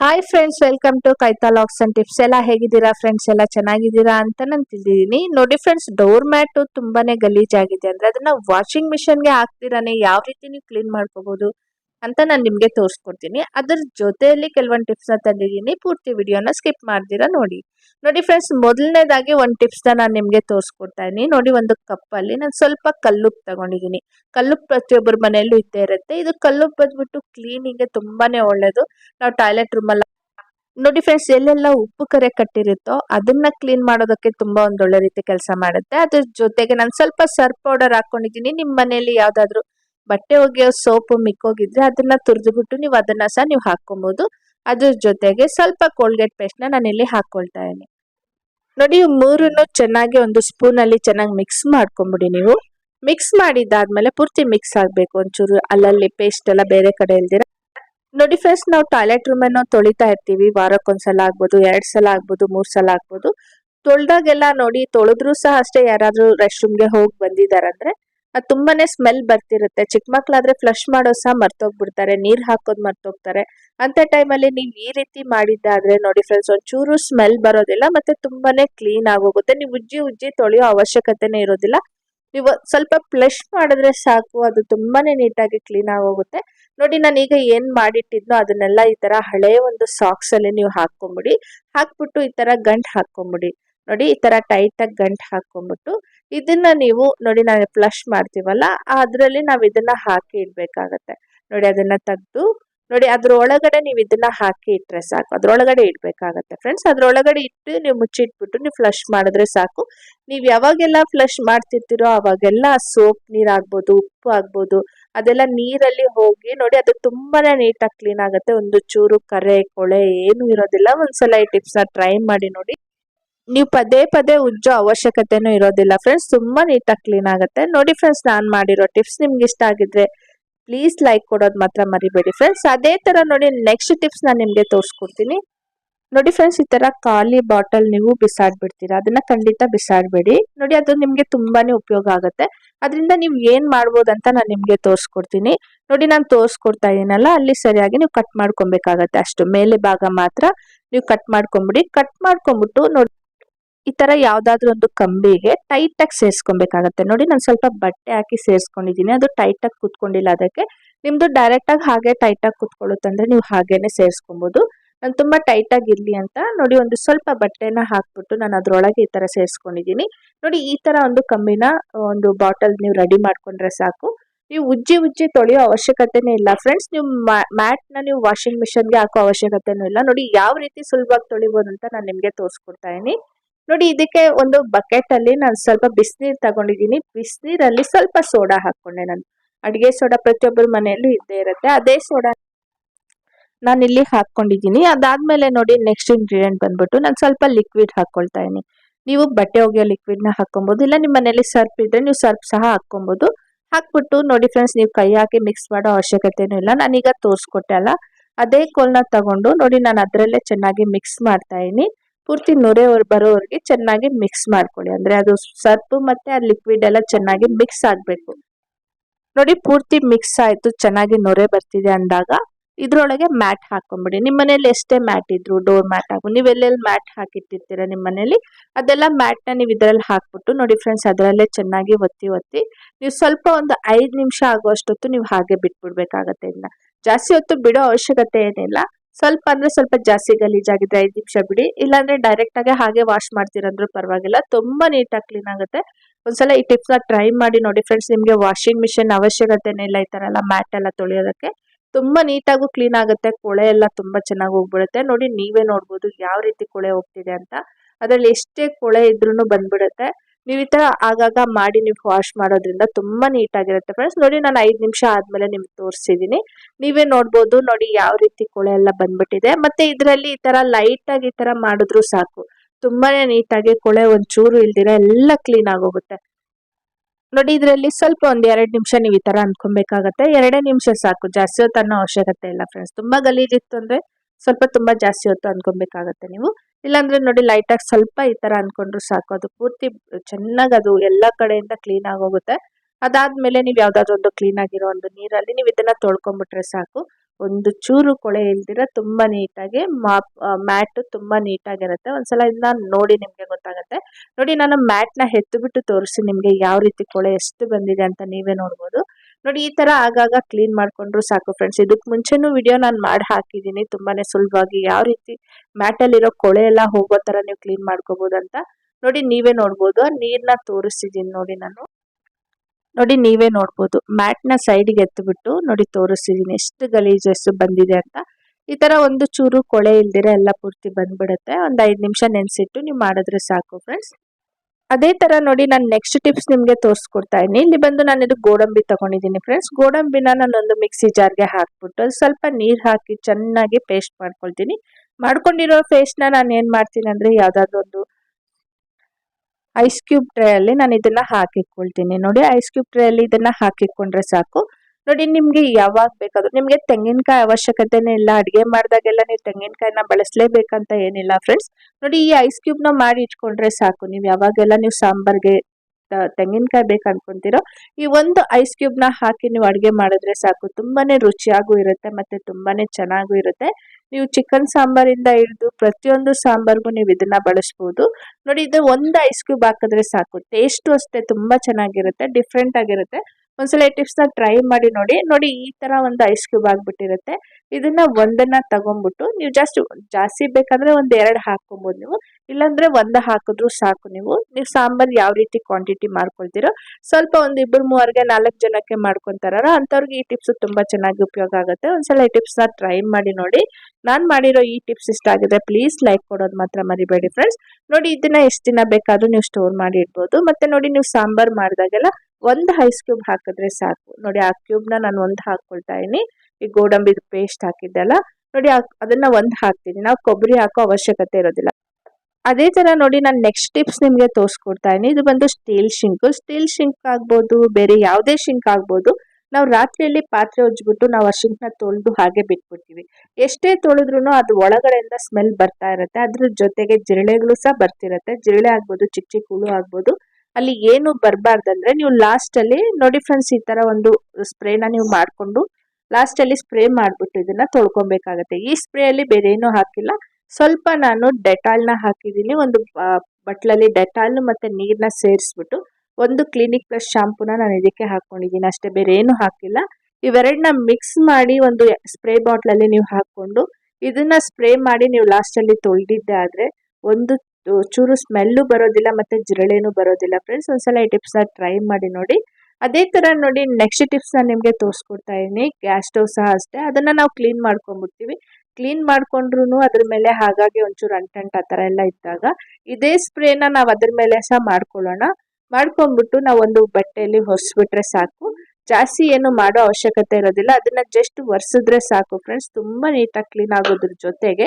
Hi friends welcome to ಕೈತಾ ಲಾಕ್ಸ್ and tips ಎಲ್ಲ ಹೇಗಿದ್ದೀರಾ ಫ್ರೆಂಡ್ಸ್ ಎಲ್ಲ ಚೆನ್ನಾಗಿದ್ದೀರಾ ಅಂತ ನಾನು ತಿಳಿದಿದ್ದೀನಿ. ನೋಡಿ ಫ್ರೆಂಡ್ಸ್ ಡೋರ್ ಮ್ಯಾಟು ತುಂಬಾನೇ ಗಲೀಜಾಗಿದೆ. ಅಂದರೆ ಅದನ್ನ ವಾಷಿಂಗ್ ಮಿಷನ್ಗೆ ಹಾಕ್ತಿರಾನೆ ಯಾವ ರೀತಿ ನೀವು ಕ್ಲೀನ್ ಮಾಡ್ಕೋಬಹುದು ಅಂತ ನಾನು ನಿಮಗೆ ತೋರಿಸ್ಕೊಡ್ತೀನಿ. ಅದ್ರ ಜೊತೆಯಲ್ಲಿ ಕೆಲವೊಂದು ಟಿಪ್ಸ್ನ ತಂದಿದ್ದೀನಿ. ಪೂರ್ತಿ ವಿಡಿಯೋನ ಸ್ಕಿಪ್ ಮಾಡ್ದಿರಾ ನೋಡಿ. ನೋಡಿ ಫ್ರೆಂಡ್ಸ್ ಮೊದಲನೇದಾಗಿ ಒಂದು ಟಿಪ್ಸ್ನ ನಾನು ನಿಮಗೆ ತೋರಿಸ್ಕೊಡ್ತಾ ಇದ್ದೀನಿ. ನೋಡಿ ಒಂದು ಕಪ್ಪಲ್ಲಿ ನಾನು ಸ್ವಲ್ಪ ಕಲ್ಲುಪ್ಪು ತಗೊಂಡಿದ್ದೀನಿ. ಕಲ್ಲುಪ್ಪು ಪ್ರತಿಯೊಬ್ಬರ ಮನೆಯಲ್ಲೂ ಇದ್ದೇ ಇರುತ್ತೆ. ಇದು ಕಲ್ಲುಪ್ಪು ಬಂದ್ಬಿಟ್ಟು ಕ್ಲೀನಿಂಗೆ ತುಂಬಾ ಒಳ್ಳೇದು. ನಾವು ಟಾಯ್ಲೆಟ್ ರೂಮಲ್ಲಿ ನೋಡಿ ಫ್ರೆಂಡ್ಸ್ ಎಲ್ಲೆಲ್ಲ ಉಪ್ಪು ಕರೆ ಕಟ್ಟಿರುತ್ತೋ ಅದನ್ನ ಕ್ಲೀನ್ ಮಾಡೋದಕ್ಕೆ ತುಂಬಾ ಒಂದು ಒಳ್ಳೆ ರೀತಿ ಕೆಲಸ ಮಾಡುತ್ತೆ. ಅದ್ರ ಜೊತೆಗೆ ನಾನು ಸ್ವಲ್ಪ ಸರ್ಫ್ ಪೌಡರ್ ಹಾಕೊಂಡಿದ್ದೀನಿ. ನಿಮ್ಮ ಮನೆಯಲ್ಲಿ ಯಾವ್ದಾದ್ರು ಬಟ್ಟೆ ಒಗೆಯೋ ಸೋಪು ಮಿಕ್ಕೋಗಿದ್ರೆ ಅದನ್ನ ತುರಿದ್ಬಿಟ್ಟು ನೀವು ಅದನ್ನ ಸಹ ನೀವು ಹಾಕೊಬಹುದು ಅದ್ರ ಜೊತೆಗೆ ಸ್ವಲ್ಪ ಕೋಲ್ಗೇಟ್ ಪೇಸ್ಟ್ ನಾನು ಇಲ್ಲಿ ಹಾಕೊಳ್ತಾ ಇದ್ದೀನಿ. ನೋಡಿ ಮೂರನ್ನು ಚೆನ್ನಾಗಿ ಒಂದು ಸ್ಪೂನ್ ಅಲ್ಲಿ ಚೆನ್ನಾಗಿ ಮಿಕ್ಸ್ ಮಾಡ್ಕೊಂಬಿಡಿ ನೀವು. ಮಿಕ್ಸ್ ಮಾಡಿದ್ದಾದ್ಮೇಲೆ ಪೂರ್ತಿ ಮಿಕ್ಸ್ ಆಗ್ಬೇಕು ಒಂಚೂರು. ಅಲ್ಲಲ್ಲಿ ಪೇಸ್ಟ್ ಎಲ್ಲ ಬೇರೆ ಕಡೆ ಇಲ್ದಿರ. ನೋಡಿ ಫ್ರೆಂಡ್ಸ್ ನಾವು ಟಾಯ್ಲೆಟ್ ರೂಮ್ ಅನ್ನು ತೊಳಿತಾ ಇರ್ತೀವಿ. ವಾರಕ್ಕೊಂದ್ಸಲ ಆಗ್ಬೋದು ಎರಡ್ ಸಲ ಆಗ್ಬೋದು ಮೂರ್ ಸಲ ಆಗ್ಬೋದು. ತೊಳ್ದಾಗೆಲ್ಲ ನೋಡಿ, ತೊಳೆದ್ರು ಸಹ ಅಷ್ಟೇ ಯಾರಾದ್ರೂ ರೆಸ್ಟ್ ರೂಮ್ಗೆ ಹೋಗಿ ಬಂದಿದಾರಂದ್ರೆ ಅದು ತುಂಬಾನೇ ಸ್ಮೆಲ್ ಬರ್ತಿರುತ್ತೆ. ಚಿಕ್ಕ ಮಕ್ಳಾದ್ರೆ ಫ್ಲಶ್ ಮಾಡೋ ಸಹ ಮರ್ತೋಗ್ಬಿಡ್ತಾರೆ. ನೀರ್ ಹಾಕೋದ್ ಮರ್ತೋಗ್ತಾರೆ. ಅಂತ ಟೈಮಲ್ಲಿ ನೀವು ಈ ರೀತಿ ಮಾಡಿದ್ದಾದ್ರೆ ನೋಡಿ ಫ್ರೆಂಡ್ಸ್ ಒಂಚೂರು ಸ್ಮೆಲ್ ಬರೋದಿಲ್ಲ ಮತ್ತೆ ತುಂಬಾನೇ ಕ್ಲೀನ್ ಆಗೋಗುತ್ತೆ. ನೀವು ಉಜ್ಜಿ ಉಜ್ಜಿ ತೊಳೆಯೋ ಅವಶ್ಯಕತೆನೇ ಇರೋದಿಲ್ಲ. ನೀವು ಸ್ವಲ್ಪ ಫ್ಲಶ್ ಮಾಡಿದ್ರೆ ಸಾಕು. ಅದು ತುಂಬಾನೇ ನೀಟಾಗಿ ಕ್ಲೀನ್ ಆಗೋಗುತ್ತೆ. ನೋಡಿ ನಾನು ಈಗ ಏನ್ ಮಾಡಿಟ್ಟಿದ್ನೋ ಅದನ್ನೆಲ್ಲ ಈ ತರ ಹಳೆ ಒಂದು ಸಾಕ್ಸ್ ಅಲ್ಲಿ ನೀವು ಹಾಕೊಂಬಿಡಿ ಹಾಕ್ಬಿಟ್ಟು ಈ ತರ ಗಂಟ್ ಹಾಕೊಂಬಿಡಿ ನೋಡಿ ಈ ತರ ಟೈಟ್ ಆಗಿ ಗಂಟ್ ಹಾಕೊಂಡ್ಬಿಟ್ಟು ಇದನ್ನ ನೀವು ನೋಡಿ ನಾವು ಫ್ಲಶ್ ಮಾಡ್ತೀವಲ್ಲ, ಅದರಲ್ಲಿ ನಾವು ಇದನ್ನ ಹಾಕಿ ಇಡ್ಬೇಕಾಗತ್ತೆ. ನೋಡಿ ಅದನ್ನ ತೆಗ್ದು, ನೋಡಿ ಅದ್ರ ಒಳಗಡೆ ನೀವು ಇದನ್ನ ಹಾಕಿ ಇಟ್ರೆ ಸಾಕು. ಅದ್ರೊಳಗಡೆ ಇಡ್ಬೇಕಾಗತ್ತೆ ಫ್ರೆಂಡ್ಸ್ ಅದ್ರೊಳಗಡೆ ಇಟ್ಟು ನೀವು ಮುಚ್ಚಿಟ್ಬಿಟ್ಟು ನೀವು ಫ್ಲಶ್ ಮಾಡಿದ್ರೆ ಸಾಕು. ನೀವು ಯಾವಾಗೆಲ್ಲ ಫ್ಲಶ್ ಮಾಡ್ತಿರ್ತೀರೋ ಅವಾಗೆಲ್ಲ ಸೋಪ್ ನೀರ್ ಆಗ್ಬೋದು, ಉಪ್ಪು ಆಗ್ಬೋದು, ಅದೆಲ್ಲ ನೀರಲ್ಲಿ ಹೋಗಿ ನೋಡಿ ಅದು ತುಂಬಾನೇ ನೀಟಾಗಿ ಕ್ಲೀನ್ ಆಗುತ್ತೆ. ಒಂದು ಚೂರು ಕರೆ, ಕೊಳೆ ಏನು ಇರೋದಿಲ್ಲ. ಒಂದ್ಸಲ ಈ ಟಿಪ್ಸ್ನ ಟ್ರೈ ಮಾಡಿ ನೋಡಿ. ನೀವು ಪದೇ ಪದೇ ಉಜ್ಜೋ ಅವಶ್ಯಕತೆನೂ ಇರೋದಿಲ್ಲ ಫ್ರೆಂಡ್ಸ್ ತುಂಬಾ ನೀಟಾಗಿ ಕ್ಲೀನ್ ಆಗುತ್ತೆ. ನೋಡಿ ಫ್ರೆಂಡ್ಸ್ ನಾನು ಮಾಡಿರೋ ಟಿಪ್ಸ್ ನಿಮ್ಗೆ ಇಷ್ಟ ಆಗಿದ್ರೆ ಪ್ಲೀಸ್ ಲೈಕ್ ಕೊಡೋದು ಮಾತ್ರ ಮರಿಬೇಡಿ ಫ್ರೆಂಡ್ಸ್ ಅದೇ ಥರ ನೋಡಿ ನೆಕ್ಸ್ಟ್ ಟಿಪ್ಸ್ ನಾನು ನಿಮಗೆ ತೋರಿಸ್ಕೊಡ್ತೀನಿ. ನೋಡಿ ಫ್ರೆಂಡ್ಸ್ ಈ ಥರ ಖಾಲಿ ಬಾಟಲ್ ನೀವು ಬಿಸಾಡ್ಬಿಡ್ತೀರಾ? ಅದನ್ನ ಖಂಡಿತ ಬಿಸಾಡಬೇಡಿ. ನೋಡಿ ಅದು ನಿಮಗೆ ತುಂಬಾನೇ ಉಪಯೋಗ ಆಗುತ್ತೆ. ಅದರಿಂದ ನೀವು ಏನು ಮಾಡ್ಬೋದು ಅಂತ ನಾನು ನಿಮಗೆ ತೋರಿಸ್ಕೊಡ್ತೀನಿ. ನೋಡಿ ನಾನು ತೋರಿಸ್ಕೊಡ್ತಾ ಇದ್ದೀನಲ್ಲ ಅಲ್ಲಿ ಸರಿಯಾಗಿ ನೀವು ಕಟ್ ಮಾಡ್ಕೊಬೇಕಾಗತ್ತೆ. ಅಷ್ಟು ಮೇಲೆ ಭಾಗ ಮಾತ್ರ ನೀವು ಕಟ್ ಮಾಡ್ಕೊಂಬಿಡಿ. ಕಟ್ ಮಾಡ್ಕೊಂಬಿಟ್ಟು ನೋಡಿ ಈ ತರ ಯಾವ್ದಾದ್ರು ಒಂದು ಕಂಬಿಗೆ ಟೈಟ್ ಆಗಿ ಸೇರ್ಸ್ಕೊಬೇಕಾಗತ್ತೆ. ನೋಡಿ ನಾನು ಸ್ವಲ್ಪ ಬಟ್ಟೆ ಹಾಕಿ ಸೇರಿಸ್ಕೊಂಡಿದ್ದೀನಿ ಅದು ಟೈಟ್ ಆಗಿ ಕುತ್ಕೊಂಡಿಲ್ಲ ಅದಕ್ಕೆ. ನಿಮ್ದು ಡೈರೆಕ್ಟ್ ಆಗಿ ಹಾಗೆ ಟೈಟ್ ಆಗಿ ಕುತ್ಕೊಳ್ಳುತ್ತಂದ್ರೆ ನೀವು ಹಾಗೇನೆ ಸೇರಿಸ್ಕೊಬಹುದು ನಾನು ತುಂಬಾ ಟೈಟ್ ಆಗಿ ಇರ್ಲಿ ಅಂತ ನೋಡಿ ಒಂದು ಸ್ವಲ್ಪ ಬಟ್ಟೆನ ಹಾಕ್ಬಿಟ್ಟು ನಾನು ಅದ್ರೊಳಗೆ ಈ ತರ ಸೇರಿಸ್ಕೊಂಡಿದ್ದೀನಿ ನೋಡಿ ಈ ತರ ಒಂದು ಕಂಬಿನ ಒಂದು ಬಾಟಲ್ ನೀವು ರೆಡಿ ಮಾಡ್ಕೊಂಡ್ರೆ ಸಾಕು. ನೀವು ಉಜ್ಜಿ ಉಜ್ಜಿ ತೊಳೆಯೋ ಅವಶ್ಯಕತೆನೇ ಇಲ್ಲ. ಫ್ರೆಂಡ್ಸ್ ನೀವು ಮ್ಯಾಟ್ನ ನೀವು ವಾಷಿಂಗ್ ಮಿಷನ್ಗೆ ಹಾಕೋ ಅವಶ್ಯಕತೆನೂ ಇಲ್ಲ. ನೋಡಿ ಯಾವ ರೀತಿ ಸುಲಭವಾಗಿ ತೊಳಿಬೋದು ಅಂತ ನಾನು ನಿಮಗೆ ತೋರಿಸ್ಕೊಡ್ತಾ ಇದೀನಿ ನೋಡಿ, ಇದಕ್ಕೆ ಒಂದು ಬಕೆಟ್ ಅಲ್ಲಿ ನಾನು ಸ್ವಲ್ಪ ಬಿಸಿನೀರು ತಗೊಂಡಿದ್ದೀನಿ. ಬಿಸಿನೀರಲ್ಲಿ ಸ್ವಲ್ಪ ಸೋಡಾ ಹಾಕೊಂಡೆ ನಾನು. ಅಡಿಗೆ ಸೋಡಾ ಪ್ರತಿಯೊಬ್ಬರ ಮನೆಯಲ್ಲೂ ಇದ್ದೇ ಇರುತ್ತೆ. ಅದೇ ಸೋಡಾ ನಾನು ಇಲ್ಲಿ ಹಾಕೊಂಡಿದ್ದೀನಿ ಅದಾದ್ಮೇಲೆ ನೋಡಿ ನೆಕ್ಸ್ಟ್ ಇಂಗ್ರೀಡಿಯೆಂಟ್ ಬಂದ್ಬಿಟ್ಟು ನಾನು ಸ್ವಲ್ಪ ಲಿಕ್ವಿಡ್ ಹಾಕೊಳ್ತಾ ಇದೀನಿ ನೀವು ಬಟ್ಟೆ ಒಗೆಯೋ ಲಿಕ್ವಿಡ್ನ ಹಾಕೊಬಹುದು ಇಲ್ಲ ನಿಮ್ಮ ಮನೆಯಲ್ಲಿ ಸರ್ಪ್ ಇದ್ರೆ ನೀವು ಸರ್ಪ್ ಸಹ ಹಾಕೊಬಹುದು ಹಾಕ್ಬಿಟ್ಟು ನೋಡಿ ಫ್ರೆಂಡ್ಸ್ ನೀವು ಕೈ ಹಾಕಿ ಮಿಕ್ಸ್ ಮಾಡೋ ಅವಶ್ಯಕತೆನೂ ಇಲ್ಲ. ನಾನೀಗ ತೋರಿಸ್ಕೊಟ್ಟೆ ಅಲ್ಲ. ಅದೇ ಕೋಲ್ನ ತಗೊಂಡು ನೋಡಿ, ನಾನು ಅದರಲ್ಲೇ ಚೆನ್ನಾಗಿ ಮಿಕ್ಸ್ ಮಾಡ್ತಾ ಇದೀನಿ ಪೂರ್ತಿ ನೊರೆ ಬರೋವರೆಗೆ ಚೆನ್ನಾಗಿ ಮಿಕ್ಸ್ ಮಾಡ್ಕೊಳ್ಳಿ. ಅಂದ್ರೆ ಅದು ಸರ್ಪು ಮತ್ತೆ ಆ ಲಿಕ್ವಿಡ್ ಎಲ್ಲ ಚೆನ್ನಾಗಿ ಮಿಕ್ಸ್ ಆಗಬೇಕು. ನೋಡಿ ಪೂರ್ತಿ ಮಿಕ್ಸ್ ಆಯ್ತು, ಚೆನ್ನಾಗಿ ನೊರೆ ಬರ್ತಿದೆ ಅಂದಾಗ ಇದರೊಳಗೆ ಮ್ಯಾಟ್ ಹಾಕೊಂಬಿಡಿ ನಿಮ್ಮ ಮನೇಲಿ ಎಷ್ಟೇ ಮ್ಯಾಟ್ ಇದ್ರು, ಡೋರ್ ಮ್ಯಾಟ್ ಹಾಕು ನೀವು ಎಲ್ಲೆಲ್ಲಿ ಮ್ಯಾಟ್ ಹಾಕಿಟ್ಟಿರ್ತೀರ ನಿಮ್ಮ ಮನೇಲಿ, ಅದೆಲ್ಲ ಮ್ಯಾಟ್ನ ನೀವು ಇದರಲ್ಲಿ ಹಾಕ್ಬಿಟ್ಟು, ನೋಡಿ ಫ್ರೆಂಡ್ಸ್ ಅದರಲ್ಲೇ ಚೆನ್ನಾಗಿ ಒತ್ತಿ ಒತ್ತಿ, ನೀವು ಸ್ವಲ್ಪ ಒಂದು ಐದು ನಿಮಿಷ ಆಗುವಷ್ಟೊತ್ತು ನೀವು ಹಾಗೆ ಬಿಟ್ಬಿಡ್ಬೇಕಾಗತ್ತೆ ಇದನ್ನ ಜಾಸ್ತಿ ಹೊತ್ತು ಬಿಡೋ ಅವಶ್ಯಕತೆ ಏನಿಲ್ಲ. ಸ್ವಲ್ಪ ಅಂದ್ರೆ ಸ್ವಲ್ಪ ಜಾಸ್ತಿ ಗಲೀಜಾಗಿದ್ರೆ ಐದು ನಿಮಿಷ ಬಿಡಿ. ಇಲ್ಲಾಂದ್ರೆ ಡೈರೆಕ್ಟ್ ಆಗಿ ಹಾಗೆ ವಾಶ್ ಮಾಡ್ತೀರಂದ್ರೂ ಪರವಾಗಿಲ್ಲ. ತುಂಬಾ ನೀಟಾಗಿ ಕ್ಲೀನ್ ಆಗುತ್ತೆ. ಒಂದ್ಸಲ ಈ ಟಿಪ್ಸ್ನ ಟ್ರೈ ಮಾಡಿ ನೋಡಿ ಫ್ರೆಂಡ್ಸ್ ನಿಮ್ಗೆ ವಾಷಿಂಗ್ ಮಿಷಿನ್ ಅವಶ್ಯಕತೆನೇ ಇಲ್ಲ ಈ ತರ ಎಲ್ಲ ಮ್ಯಾಟ್ ಎಲ್ಲ ತೊಳೆಯೋದಕ್ಕೆ. ತುಂಬಾ ನೀಟಾಗೂ ಕ್ಲೀನ್ ಆಗುತ್ತೆ. ಕೊಳೆ ಎಲ್ಲ ತುಂಬಾ ಚೆನ್ನಾಗಿ ಹೋಗ್ಬಿಡುತ್ತೆ. ನೋಡಿ ನೀವೇ ನೋಡ್ಬೋದು ಯಾವ ರೀತಿ ಕೊಳೆ ಹೋಗ್ತಿದೆ ಅಂತ. ಅದ್ರಲ್ಲಿ ಎಷ್ಟೇ ಕೊಳೆ ಇದ್ರೂ ಬಂದ್ಬಿಡುತ್ತೆ. ನೀವು ಈ ಥರ ಆಗಾಗ ಮಾಡಿ ನೀವು ವಾಶ್ ಮಾಡೋದ್ರಿಂದ ತುಂಬ ನೀಟಾಗಿರುತ್ತೆ ಫ್ರೆಂಡ್ಸ್ ನೋಡಿ ನಾನು ಐದು ನಿಮಿಷ ಆದಮೇಲೆ ನಿಮ್ಗೆ ತೋರಿಸಿದ್ದೀನಿ ನೀವೇ ನೋಡ್ಬೋದು, ನೋಡಿ ಯಾವ ರೀತಿ ಕೊಳೆ ಎಲ್ಲ ಬಂದ್ಬಿಟ್ಟಿದೆ. ಮತ್ತು ಇದರಲ್ಲಿ ಈ ಥರ ಲೈಟಾಗಿ ಈ ಥರ ಮಾಡಿದ್ರು ಸಾಕು. ತುಂಬಾ ನೀಟಾಗಿ ಕೊಳೆ ಒಂಚೂರು ಇಲ್ದಿರ ಎಲ್ಲ ಕ್ಲೀನ್ ಆಗೋಗುತ್ತೆ. ನೋಡಿ ಇದರಲ್ಲಿ ಸ್ವಲ್ಪ ಒಂದು ಎರಡು ನಿಮಿಷ ನೀವು ಈ ಥರ ಅನ್ಕೊಬೇಕಾಗತ್ತೆ. ಎರಡೇ ನಿಮಿಷ ಸಾಕು. ಜಾಸ್ತಿ ಹೊತ್ತು ಅನ್ನೋ ಅವಶ್ಯಕತೆ ಇಲ್ಲ ಫ್ರೆಂಡ್ಸ್ ತುಂಬ ಗಲೀಜಿತ್ತು ಅಂದ್ರೆ ಸ್ವಲ್ಪ ತುಂಬಾ ಜಾಸ್ತಿ ಹೊತ್ತು ಅನ್ಕೊಬೇಕಾಗತ್ತೆ ನೀವು. ಇಲ್ಲಾಂದ್ರೆ ನೋಡಿ ಲೈಟಾಗಿ ಸ್ವಲ್ಪ ಈ ತರ ಅನ್ಕೊಂಡ್ರು ಸಾಕು. ಅದು ಪೂರ್ತಿ ಚೆನ್ನಾಗಿ ಅದು ಎಲ್ಲಾ ಕಡೆಯಿಂದ ಕ್ಲೀನ್ ಆಗೋಗುತ್ತೆ. ಅದಾದ್ಮೇಲೆ ನೀವು ಯಾವ್ದಾದ್ರು ಒಂದು ಕ್ಲೀನ್ ಆಗಿರೋ ಒಂದು ನೀರಲ್ಲಿ ನೀವು ಇದನ್ನ ತೊಳ್ಕೊಂಡ್ಬಿಟ್ರೆ ಸಾಕು. ಒಂದು ಚೂರು ಕೊಳೆ ಇಲ್ದಿರ ತುಂಬ ನೀಟಾಗಿ ಮಾಪ್ ಮ್ಯಾಟ್ ತುಂಬ ನೀಟಾಗಿರುತ್ತೆ. ಒಂದ್ಸಲ ಇದನ್ನ ನೋಡಿ ನಿಮಗೆ ಗೊತ್ತಾಗುತ್ತೆ. ನೋಡಿ ನಾನು ಮ್ಯಾಟ್ನ ಎತ್ತು ಬಿಟ್ಟು ತೋರಿಸಿ ನಿಮಗೆ ಯಾವ ರೀತಿ ಕೊಳೆ ಎಷ್ಟು ಬಂದಿದೆ ಅಂತ ನೀವೇ ನೋಡ್ಬೋದು. ನೋಡಿ, ಈ ತರ ಆಗಾಗ ಕ್ಲೀನ್ ಮಾಡ್ಕೊಂಡ್ರು ಸಾಕು ಫ್ರೆಂಡ್ಸ್ ಇದಕ್ಕೆ ಮುಂಚೆನೂ ವಿಡಿಯೋ ನಾನು ಮಾಡಿ ಹಾಕಿದ್ದೀನಿ ತುಂಬಾನೇ ಸುಲಭವಾಗಿ ಯಾವ ರೀತಿ ಮ್ಯಾಟಲ್ಲಿರೋ ಕೊಳೆ ಎಲ್ಲ ಹೋಗೋ ತರ ನೀವು ಕ್ಲೀನ್ ಮಾಡ್ಕೋಬಹುದು ಅಂತ. ನೋಡಿ, ನೀವೇ ನೋಡ್ಬೋದು. ನೀರ್ನ ತೋರಿಸ್ತಿದ್ದೀನಿ ನೋಡಿ ನಾನು. ನೋಡಿ, ನೀವೇ ನೋಡ್ಬೋದು. ಮ್ಯಾಟ್ನ ಸೈಡ್ಗೆ ಎತ್ಬಿಟ್ಟು ನೋಡಿ ತೋರಿಸ್ತಿದ್ದೀನಿ ಎಷ್ಟು ಗಲೀಜಸ್ ಬಂದಿದೆ ಅಂತ. ಈ ತರ ಒಂದು ಚೂರು ಕೊಳೆ ಇಲ್ದಿರ ಎಲ್ಲ ಪೂರ್ತಿ ಬಂದ್ಬಿಡುತ್ತೆ. ಒಂದ್ ಐದು ನಿಮಿಷ ನೆನ್ಸಿಟ್ಟು ನೀವು ಮಾಡಿದ್ರೆ ಸಾಕು ಫ್ರೆಂಡ್ಸ್ ಅದೇ ತರ ನೋಡಿ ನಾನು ನೆಕ್ಸ್ಟ್ ಟಿಪ್ಸ್ ನಿಮ್ಗೆ ತೋರಿಸ್ಕೊಡ್ತಾ ಇದ್ದೀನಿ. ಇಲ್ಲಿ ಬಂದು ನಾನು ಇದು ಗೋಡಂಬಿ ತಗೊಂಡಿದ್ದೀನಿ ಫ್ರೆಂಡ್ಸ್ ಗೋಡಂಬಿನ ನಾನೊಂದು ಮಿಕ್ಸಿ ಜಾರ್ಗೆ ಹಾಕ್ಬಿಟ್ಟು ಅದು ಸ್ವಲ್ಪ ನೀರು ಹಾಕಿ ಚೆನ್ನಾಗಿ ಪೇಸ್ಟ್ ಮಾಡ್ಕೊಳ್ತೀನಿ. ಮಾಡ್ಕೊಂಡಿರೋ ಪೇಸ್ಟ್ನ ನಾನು ಏನು ಮಾಡ್ತೀನಿ ಅಂದ್ರೆ ಯಾವ್ದಾದ್ರು ಒಂದು ಐಸ್ ಕ್ಯೂಬ್ ಟ್ರೇ ಅಲ್ಲಿ ನಾನು ಇದನ್ನ ಹಾಕಿಕೊಳ್ತೀನಿ ನೋಡಿ ಐಸ್ ಕ್ಯೂಬ್ ಟ್ರೇ ಅಲ್ಲಿ ಇದನ್ನ ಹಾಕಿಕೊಂಡ್ರೆ ಸಾಕು. ನೋಡಿ, ನಿಮ್ಗೆ ಯಾವಾಗ ಬೇಕಾದ್ರೂ, ನಿಮ್ಗೆ ತೆಂಗಿನಕಾಯಿ ಅವಶ್ಯಕತೆನೇ ಇಲ್ಲ. ಅಡಿಗೆ ಮಾಡಿದಾಗೆಲ್ಲ ನೀವು ತೆಂಗಿನಕಾಯಿನ ಬಳಸಲೇಬೇಕಂತ ಏನಿಲ್ಲ ಫ್ರೆಂಡ್ಸ್ ನೋಡಿ, ಈ ಐಸ್ ಕ್ಯೂಬ್ನ ಮಾಡಿ ಇಟ್ಕೊಂಡ್ರೆ ಸಾಕು. ನೀವು ಯಾವಾಗೆಲ್ಲ ನೀವು ಸಾಂಬಾರ್ಗೆ ತೆಂಗಿನಕಾಯಿ ಬೇಕು ಅನ್ಕೊಂತೀರೋ ಈ ಒಂದು ಐಸ್ ಕ್ಯೂಬ್ನ ಹಾಕಿ ನೀವು ಅಡಿಗೆ ಮಾಡಿದ್ರೆ ಸಾಕು. ತುಂಬಾನೇ ರುಚಿಯಾಗೂ ಇರುತ್ತೆ ಮತ್ತೆ ತುಂಬಾನೇ ಚೆನ್ನಾಗೂ ಇರುತ್ತೆ. ನೀವು ಚಿಕನ್ ಸಾಂಬಾರಿಂದ ಹಿಡಿದು ಪ್ರತಿಯೊಂದು ಸಾಂಬಾರ್ಗೂ ನೀವು ಇದನ್ನ ಬಳಸ್ಬೋದು. ನೋಡಿ, ಇದು ಒಂದು ಐಸ್ ಕ್ಯೂಬ್ ಹಾಕಿದ್ರೆ ಸಾಕು. ಟೇಸ್ಟು ಅಷ್ಟೇ ತುಂಬಾ ಚೆನ್ನಾಗಿರುತ್ತೆ ಡಿಫ್ರೆಂಟ್ ಆಗಿರುತ್ತೆ. ಒಂದ್ಸಲ ಈ ಟಿಪ್ಸ್ನ ಟ್ರೈ ಮಾಡಿ ನೋಡಿ. ನೋಡಿ ಈ ತರ ಒಂದು ಐಸ್ ಕ್ಯೂಬ್ ಆಗ್ಬಿಟ್ಟಿರುತ್ತೆ. ಇದನ್ನ ಒಂದನ್ನ ತಗೊಂಡ್ಬಿಟ್ಟು ನೀವು ಜಾಸ್ತಿ ಜಾಸ್ತಿ ಬೇಕಂದ್ರೆ ಒಂದ್ ಎರಡು ಹಾಕೊಬಹುದು ನೀವು. ಇಲ್ಲಾಂದ್ರೆ ಒಂದ ಹಾಕಿದ್ರು ಸಾಕು ನೀವು. ನೀವು ಸಾಂಬಾರ್ ಯಾವ ರೀತಿ ಕ್ವಾಂಟಿಟಿ ಮಾಡ್ಕೊಳ್ತೀರೋ. ಸ್ವಲ್ಪ ಒಂದ್ ಇಬ್ಬರು ಮೂವರ್ಗೆ ನಾಲ್ಕು ಜನಕ್ಕೆ ಮಾಡ್ಕೊಂತಾರ ಅಂತವ್ರಿಗೆ ಈ ಟಿಪ್ಸ್ ತುಂಬಾ ಚೆನ್ನಾಗಿ ಉಪಯೋಗ ಆಗುತ್ತೆ. ಒಂದ್ಸಲ ಈ ಟಿಪ್ಸ್ನ ಟ್ರೈ ಮಾಡಿ ನೋಡಿ. ನಾನ್ ಮಾಡಿರೋ ಈ ಟಿಪ್ಸ್ ಇಷ್ಟ ಆಗಿದೆ ಪ್ಲೀಸ್ ಲೈಕ್ ಕೊಡೋದು ಮಾತ್ರ ಮರಿಬೇಡಿ ಫ್ರೆಂಡ್ಸ್ ನೋಡಿ ಇದನ್ನ ಎಷ್ಟು ದಿನ ಬೇಕಾದ್ರೂ ನೀವು ಸ್ಟೋರ್ ಮಾಡಿ ಇಡ್ಬೋದು. ಮತ್ತೆ ನೋಡಿ ನೀವು ಸಾಂಬಾರ್ ಮಾಡಿದಾಗೆಲ್ಲ ಒಂದು ಐಸ್ ಕ್ಯೂಬ್ ಹಾಕಿದ್ರೆ ಸಾಕು. ನೋಡಿ ಆ ಕ್ಯೂಬ್ನ ನಾನು ಒಂದು ಹಾಕ್ಕೊಳ್ತಾ ಇದ್ದೀನಿ. ಈ ಗೋಡಂಬಿ ಪೇಸ್ಟ್ ಹಾಕಿದ್ದೆಲ್ಲ. ನೋಡಿ ಅದನ್ನ ಒಂದು ಹಾಕ್ತೀನಿ. ನಾವು ಕೊಬ್ಬರಿ ಹಾಕೋ ಅವಶ್ಯಕತೆ ಇರೋದಿಲ್ಲ. ಅದೇ ತರ ನೋಡಿ ನಾನು ನೆಕ್ಸ್ಟ್ ಟಿಪ್ಸ್ ನಿಮಗೆ ತೋರಿಸ್ಕೊಡ್ತಾ ಇದ್ದೀನಿ. ಇದು ಬಂದು ಸ್ಟೀಲ್ ಶಿಂಕು ಸ್ಟೀಲ್ ಶಿಂಕ್ ಆಗ್ಬೋದು, ಬೇರೆ ಯಾವುದೇ ಶಿಂಕ್ ಆಗ್ಬೋದು. ನಾವು ರಾತ್ರಿಯಲ್ಲಿ ಪಾತ್ರೆ ಉಜ್ಬಿಟ್ಟು ನಾವು ಆ ಶಿಂಕ್ನ ತೊಳೆದು ಹಾಗೆ ಬಿಟ್ಬಿಡ್ತೀವಿ. ಎಷ್ಟೇ ತೊಳೆದ್ರೂ ಅದು ಒಳಗಡೆಯಿಂದ ಸ್ಮೆಲ್ ಬರ್ತಾ ಇರುತ್ತೆ. ಅದ್ರ ಜೊತೆಗೆ ಜಿರಳೆಗಳು ಸಹ ಬರ್ತಿರತ್ತೆ. ಜಿರಳೆ ಆಗ್ಬೋದು ಚಿಕ್ಕ ಚಿಕ್ಕ ಹುಳು ಆಗ್ಬೋದು. ಅಲ್ಲಿ ಏನು ಬರಬಾರ್ದಂದ್ರೆ ನೀವು ಲಾಸ್ಟ್ ಅಲ್ಲಿ ನೋಡಿ ಫ್ರೆಂಡ್ಸ್ ಈ ತರ ಒಂದು ಸ್ಪ್ರೇನ ನೀವು ಮಾಡಿಕೊಂಡು ಲಾಸ್ಟ್ ಅಲ್ಲಿ ಸ್ಪ್ರೇ ಮಾಡಿಬಿಟ್ಟು ಇದನ್ನ ತೊಳ್ಕೊಬೇಕಾಗತ್ತೆ. ಈ ಸ್ಪ್ರೇಯಲ್ಲಿ ಬೇರೆ ಏನು ಹಾಕಿಲ್ಲ. ಸ್ವಲ್ಪ ನಾನು ಡೆಟಾಲ್ನ ಹಾಕಿದ್ದೀನಿ. ಒಂದು ಬಟ್ಲಲ್ಲಿ ಡೆಟಾಲ್ ಮತ್ತೆ ನೀರನ್ನ ಸೇರಿಸ್ಬಿಟ್ಟು ಒಂದು ಕ್ಲಿನಿಕ್ ಪ್ಲಸ್ ಶಾಂಪೂನ ನಾನು ಇದಕ್ಕೆ ಹಾಕೊಂಡಿದ್ದೀನಿ ಅಷ್ಟೇ ಬೇರೆ ಏನು ಹಾಕಿಲ್ಲ. ಇವೆರಡನ್ನ ಮಿಕ್ಸ್ ಮಾಡಿ ಒಂದು ಸ್ಪ್ರೇ ಬಾಟ್ಲಲ್ಲಿ ನೀವು ಹಾಕೊಂಡು ಇದನ್ನ ಸ್ಪ್ರೇ ಮಾಡಿ ನೀವು ಲಾಸ್ಟ್ ಅಲ್ಲಿ ತೊಳೆದಿದ್ದೆ ಆದ್ರೆ ಒಂದು ಚೂರು ಸ್ಮೆಲ್ಲು ಬರೋದಿಲ್ಲ ಮತ್ತೆ ಜಿರಳೆನೂ ಬರೋದಿಲ್ಲ. ಫ್ರೆಂಡ್ಸ್ ಒಂದ್ಸಲ ಈ ಟಿಪ್ಸ್ನ ಟ್ರೈ ಮಾಡಿ ನೋಡಿ. ಅದೇ ತರ ನೋಡಿ ನೆಕ್ಸ್ಟ್ ಟಿಪ್ಸ್ ನಾನು ನಿಮಗೆ ತೋರಿಸ್ಕೊಡ್ತಾ ಇದೀನಿ ಗ್ಯಾಸ್ ಸ್ಟವ್ ಸಹ ಅಷ್ಟೇ. ಅದನ್ನ ನಾವು ಕ್ಲೀನ್ ಮಾಡ್ಕೊಂಡ್ಬಿಡ್ತೀವಿ. ಕ್ಲೀನ್ ಮಾಡ್ಕೊಂಡ್ರು ಅದ್ರ ಮೇಲೆ ಹಾಗಾಗಿ ಒಂಚೂರು ಅಂಟಂಟ್ ಆ ಥರ ಎಲ್ಲ ಇದ್ದಾಗ, ಇದೇ ಸ್ಪ್ರೇನ ನಾವು ಅದ್ರ ಮೇಲೆ ಸಹ ಮಾಡ್ಕೊಳ್ಳೋಣ. ಮಾಡ್ಕೊಂಡ್ಬಿಟ್ಟು ನಾವು ಒಂದು ಬಟ್ಟೆಯಲ್ಲಿ ಹೊಸ್ಬಿಟ್ರೆ ಸಾಕು. ಜಾಸ್ತಿ ಏನು ಮಾಡೋ ಅವಶ್ಯಕತೆ ಇರೋದಿಲ್ಲ. ಅದನ್ನ ಜಸ್ಟ್ ಒರೆಸಿದ್ರೆ ಸಾಕು. ಫ್ರೆಂಡ್ಸ್ ತುಂಬಾ ನೀಟಾಗಿ ಕ್ಲೀನ್ ಆಗೋದ್ರ ಜೊತೆಗೆ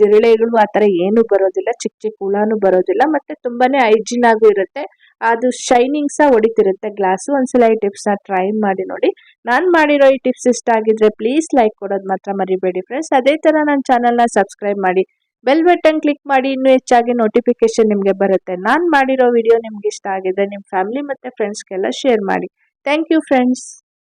ಜಿರಳೆಗಳು ಆ ಥರ ಏನು ಬರೋದಿಲ್ಲ, ಚಿಕ್ಕ ಚಿಕ್ಕ ಹುಳಾನು ಬರೋದಿಲ್ಲ, ಮತ್ತೆ ತುಂಬಾನೇ ಹೈಜಿನ್ ಆಗು ಇರುತ್ತೆ. ಅದು ಶೈನಿಂಗ್ ಸಹ ಹೊಡಿತಿರುತ್ತೆ. ಗ್ಲಾಸ್ ಒಂದ್ಸಲ ಈ ಟಿಪ್ಸ್ನ ಟ್ರೈ ಮಾಡಿ ನೋಡಿ. ನಾನು ಮಾಡಿರೋ ಈ ಟಿಪ್ಸ್ ಇಷ್ಟ ಆಗಿದ್ರೆ ಪ್ಲೀಸ್ ಲೈಕ್ ಕೊಡೋದು ಮಾತ್ರ ಮರಿಬೇಡಿ ಫ್ರೆಂಡ್ಸ್. ಅದೇ ತರ ನನ್ನ ಚಾನಲ್ನ ಸಬ್ಸ್ಕ್ರೈಬ್ ಮಾಡಿ. ಬೆಲ್ ಬಟನ್ ಕ್ಲಿಕ್ ಮಾಡಿ, ಇನ್ನೂ ಹೆಚ್ಚಾಗಿ ನೋಟಿಫಿಕೇಶನ್ ನಿಮಗೆ ಬರುತ್ತೆ. ನಾನು ಮಾಡಿರೋ ವಿಡಿಯೋ ನಿಮ್ಗೆ ಇಷ್ಟ ಆಗಿದ್ರೆ ನಿಮ್ಮ ಫ್ಯಾಮಿಲಿ ಮತ್ತೆ ಫ್ರೆಂಡ್ಸ್ಗೆಲ್ಲ ಶೇರ್ ಮಾಡಿ. Thank you friends.